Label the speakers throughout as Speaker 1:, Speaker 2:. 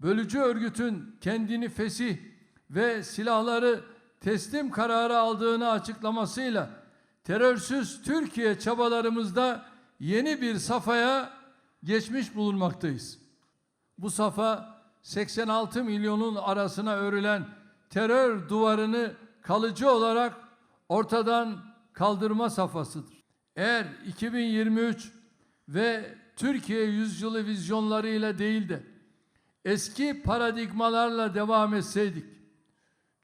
Speaker 1: bölücü örgütün kendini fesih ve silahları teslim kararı aldığını açıklamasıyla terörsüz Türkiye çabalarımızda yeni bir safhaya geçmiş bulunmaktayız. Bu safa 86 milyonun arasına örülen terör duvarını kalıcı olarak ortadan kaldırma safhasıdır. Eğer 2023 ve Türkiye yüzyılı vizyonlarıyla değil de eski paradigmalarla devam etseydik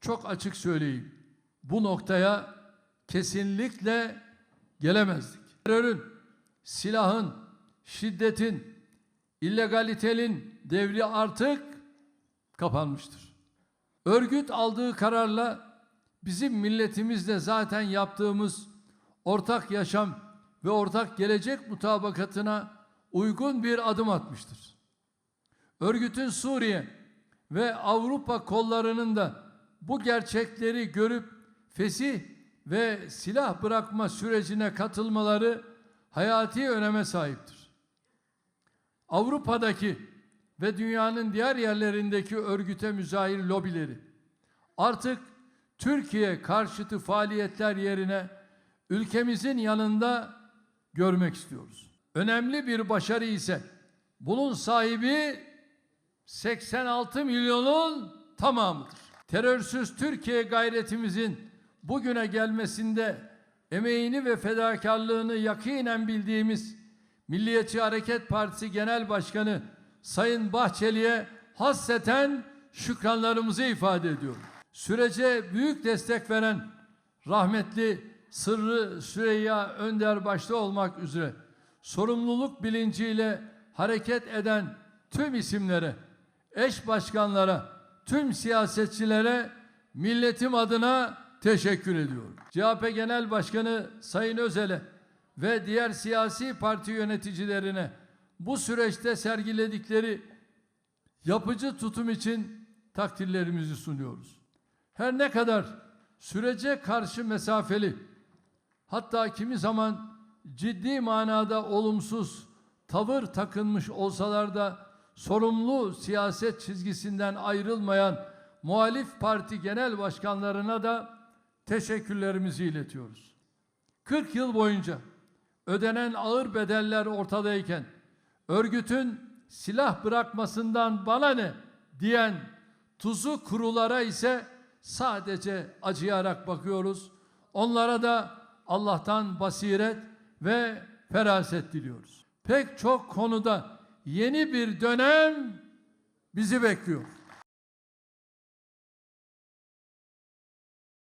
Speaker 1: çok açık söyleyeyim bu noktaya kesinlikle gelemezdik. Terörün, silahın, şiddetin, illegalitenin devri artık kapanmıştır. Örgüt aldığı kararla bizim milletimizle zaten yaptığımız ortak yaşam ve ortak gelecek mutabakatına uygun bir adım atmıştır. Örgütün Suriye ve Avrupa kollarının da bu gerçekleri görüp fesih ve silah bırakma sürecine katılmaları hayati öneme sahiptir. Avrupa'daki ve dünyanın diğer yerlerindeki örgüte müzahir lobileri artık Türkiye karşıtı faaliyetler yerine ülkemizin yanında görmek istiyoruz. Önemli bir başarı ise bunun sahibi 86 milyonun tamamıdır. Terörsüz Türkiye gayretimizin bugüne gelmesinde emeğini ve fedakarlığını yakinen bildiğimiz Milliyetçi Hareket Partisi Genel Başkanı Sayın Bahçeli'ye hasreten şükranlarımızı ifade ediyorum. Sürece büyük destek veren rahmetli Sırrı Süreyya Önder başta olmak üzere sorumluluk bilinciyle hareket eden tüm isimlere, eş başkanlara, tüm siyasetçilere milletim adına teşekkür ediyorum. CHP Genel Başkanı Sayın Özel'e ve diğer siyasi parti yöneticilerine bu süreçte sergiledikleri yapıcı tutum için takdirlerimizi sunuyoruz. Her ne kadar sürece karşı mesafeli, hatta kimi zaman ciddi manada olumsuz tavır takınmış olsalar da sorumlu siyaset çizgisinden ayrılmayan muhalif parti genel başkanlarına da teşekkürlerimizi iletiyoruz. 40 yıl boyunca ödenen ağır bedeller ortadayken örgütün silah bırakmasından bana ne diyen tuzu kurulara ise sadece acıyarak bakıyoruz. Onlara da Allah'tan basiret ve feraset diliyoruz. Pek çok konuda yeni bir dönem bizi bekliyor.